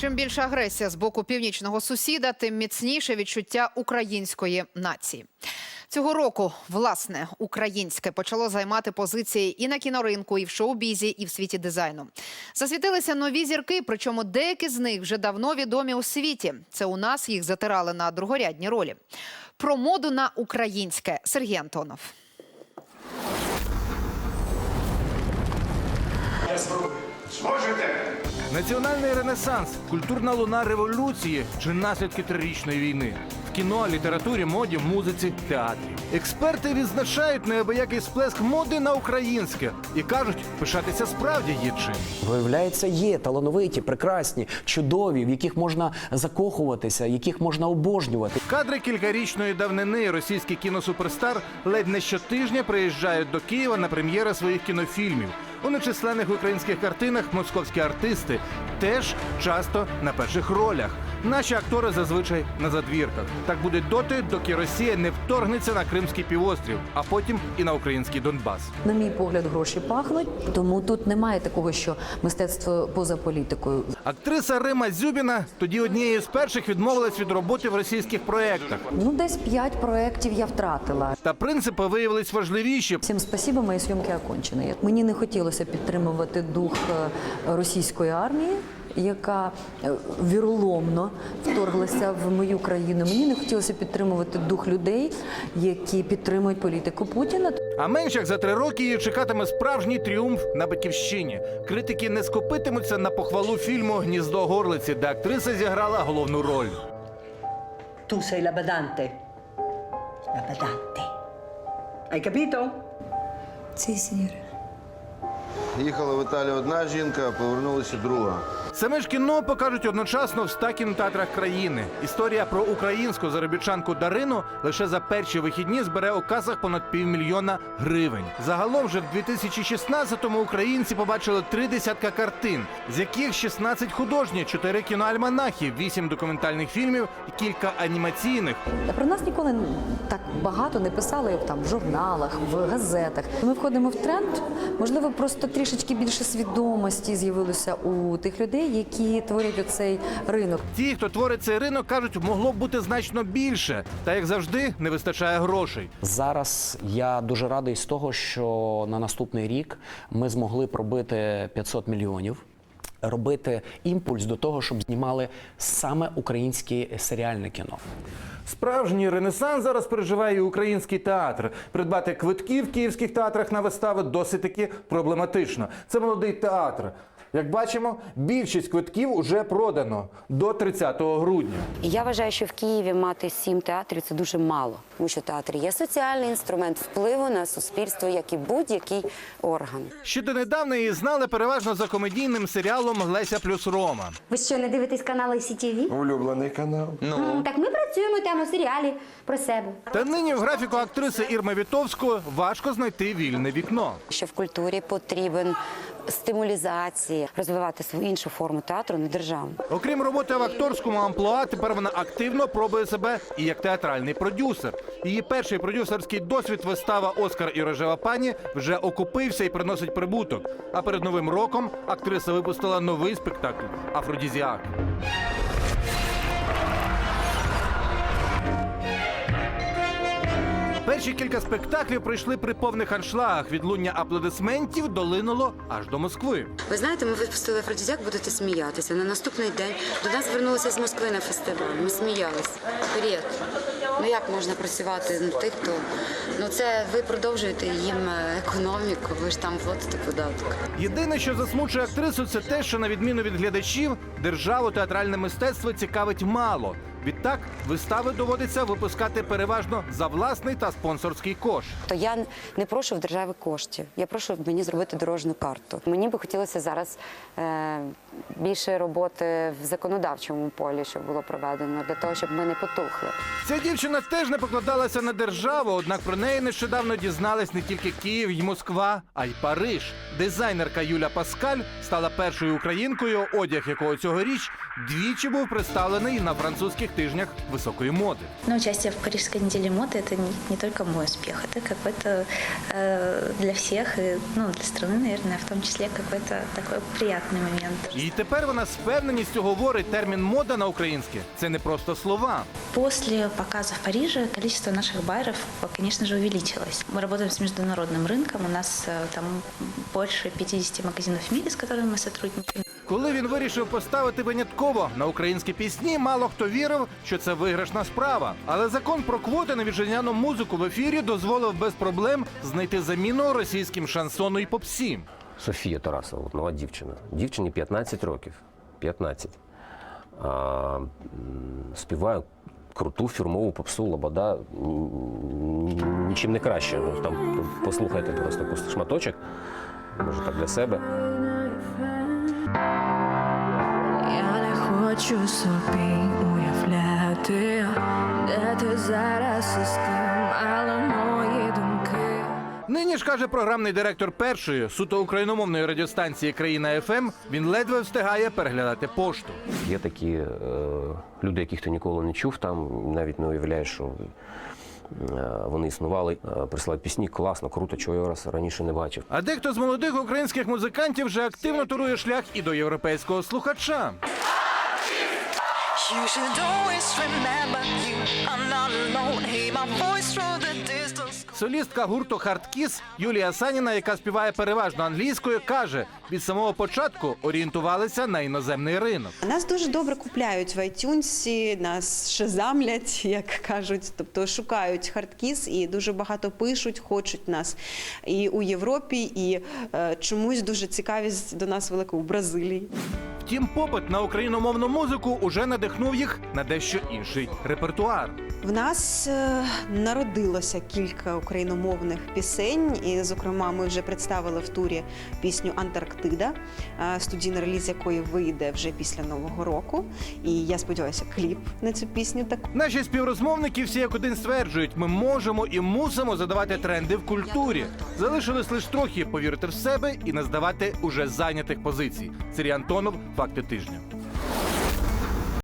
Чим більша агресія з боку північного сусіда, тим міцніше відчуття української нації. Цього року, власне, українське почало займати позиції і на кіноринку, і в шоу-бізі, і в світі дизайну. Засвітилися нові зірки, причому деякі з них вже давно відомі у світі. Це у нас їх затирали на другорядні ролі. Про моду на українське Сергій Антонов. Зможете? Національний ренесанс, культурна луна революції чи наслідки трирічної війни в кіно, літературі, моді, музиці, театрі. Експерти відзначають неабиякий сплеск моди на українське і кажуть, пишатися справді є чим. Виявляється, є талановиті, прекрасні, чудові, в яких можна закохуватися, яких можна обожнювати. Кадри кількарічної давнини російський кіносуперстар ледь не щотижня приїжджають до Києва на прем'єри своїх кінофільмів. У нечисленних українських картинах московські артисти теж часто на перших ролях. Наші актори зазвичай на задвірках. Так буде доти, доки Росія не вторгнеться на Кримський півострів, а потім і на український Донбас. На мій погляд, гроші пахнуть, тому тут немає такого, що мистецтво поза політикою. Актриса Рима Зюбіна тоді однією з перших відмовилась від роботи в російських проєктах. Ну, десь п'ять проєктів я втратила. Та принципи виявились важливіші. Всім спасибо, мої зйомки окончені. Мені не хотілося підтримувати дух е, російської армії. Яка е, віроломно вторглася в мою країну. Мені не хотілося підтримувати дух людей, які підтримують політику Путіна. А менш як за три роки її чекатиме справжній тріумф на батьківщині. Критики не скопитимуться на похвалу фільму Гніздо горлиці, де актриса зіграла головну роль. Tu sei la badante. La badante. Hai capito? Їхала в Італію одна жінка, повернулася друга. Саме ж кіно покажуть одночасно в ста кінотеатрах країни. Історія про українську заробітчанку Дарину лише за перші вихідні збере у касах понад півмільйона гривень. Загалом же в 2016-му українці побачили три десятка картин, з яких 16 художні, 4 кіноальманахи, 8 документальних фільмів і кілька анімаційних. Про нас ніколи так багато не писали там в журналах, в газетах. Ми входимо в тренд. Можливо, просто трішечки більше свідомості з'явилося у тих людей, які творять оцей ринок. Ті, хто творить цей ринок, кажуть, могло б бути значно більше. Та як завжди, не вистачає грошей. Зараз я дуже радий з того, що на наступний рік ми змогли пробити 500 мільйонів. Робити імпульс до того, щоб знімали саме українське серіальне кіно. Справжній ренесанс зараз переживає і український театр. Придбати квитки в київських театрах на вистави досить таки проблематично. Це молодий театр. Як бачимо, більшість квитків уже продано до 30 грудня. Я вважаю, що в Києві мати сім театрів це дуже мало, тому що театр є соціальний інструмент впливу на суспільство, як і будь-який орган. Ще донедавна її знали переважно за комедійним серіалом Леся плюс Рома. Ви що, не дивитесь канали CTV? Улюблений канал. М, Так ми працюємо там у серіалі про себе. Та нині в графіку актриси Ірми Вітовської важко знайти вільне вікно. Що в культурі потрібен стимулізація, розвивати свою іншу форму театру, не державну. Окрім роботи в акторському амплуа, тепер вона активно пробує себе і як театральний продюсер. Її перший продюсерський досвід вистава Оскар і рожева пані вже окупився і приносить прибуток. А перед новим роком актриса випустила новий спектакль Афродізіак. Перші кілька спектаклів пройшли при повних аншлагах. Відлуння аплодисментів долинуло аж до Москви. Ви знаєте, ми випустили Афродізяк, будете сміятися. На наступний день до нас звернулися з Москви на фестиваль. Ми сміялись. Привіт. Ну як можна працювати на тих, хто ну це ви продовжуєте їм е, економіку, ви ж там платите податок. Єдине, що засмучує актрису, це те, що на відміну від глядачів, державу театральне мистецтво цікавить мало. Відтак вистави доводиться випускати переважно за власний та спонсорський кош. То я не прошу в держави коштів. Я прошу мені зробити дорожню карту. Мені би хотілося зараз е, більше роботи в законодавчому полі, щоб було проведено, для того, щоб ми не потухли. Ця дівчина теж не покладалася на державу, однак про неї нещодавно дізнались не тільки Київ і Москва, а й Париж. Дизайнерка Юля Паскаль стала першою українкою, одяг якого цьогоріч двічі був представлений на французьких українських тижнях високої моди. Но участие в Парижской неделе моды это не, не только мой успех, это какой-то э, для всех, и, ну, для страны, наверное, в том числе какой-то такой приятный момент. І тепер вона з впевненістю говорить термін мода на українське. Це не просто слова. После показа в Париже количество наших байеров, конечно же, увеличилось. Мы работаем с международным рынком, у нас э, там больше 50 магазинов в мире, с которыми мы сотрудничаем. Коли він вирішив поставити винятково на українські пісні, мало хто вірив, що це виграшна справа. Але закон про квоти на вітчизняну музику в ефірі дозволив без проблем знайти заміну російським шансону і попсі. Софія Тарасова, от нова дівчина. Дівчині 15 років. 15. А, співає круту фірмову попсу Лобода. Нічим не краще. Ну, там послухайте просто шматочок. Може так для себе. Я не хочу собі уявляти, де ти зараз і з ким, але мої думки. Нині ж каже програмний директор першої суто україномовної радіостанції Країна ФМ. Він ледве встигає переглядати пошту. Є такі е, люди, яких ти ніколи не чув, там навіть не уявляєш, що е, вони існували. Е, присилають пісні, класно, круто, чого я раз раніше не бачив. А дехто з молодих українських музикантів вже активно турує шлях і до європейського слухача. You should always remember you are not alone. Hear my voice through the distance. Солістка гурту Хардкіс Юлія Саніна, яка співає переважно англійською, каже, від самого початку орієнтувалися на іноземний ринок. Нас дуже добре купляють в iTunes, нас шазамлять, як кажуть, тобто шукають хардкіс і дуже багато пишуть, хочуть нас і у Європі, і е, чомусь дуже цікавість до нас велика у Бразилії. Втім, попит на україномовну музику уже надихнув їх на дещо інший репертуар. В нас е, народилося кілька україномовних пісень, і, зокрема, ми вже представили в турі пісню Антарктида, е, студійний реліз якої вийде вже після нового року. І я сподіваюся, кліп на цю пісню так Наші співрозмовники всі як один стверджують, ми можемо і мусимо задавати тренди в культурі. Залишилось лише трохи повірити в себе і не здавати уже зайнятих позицій. Сергій Антонов, факти тижня.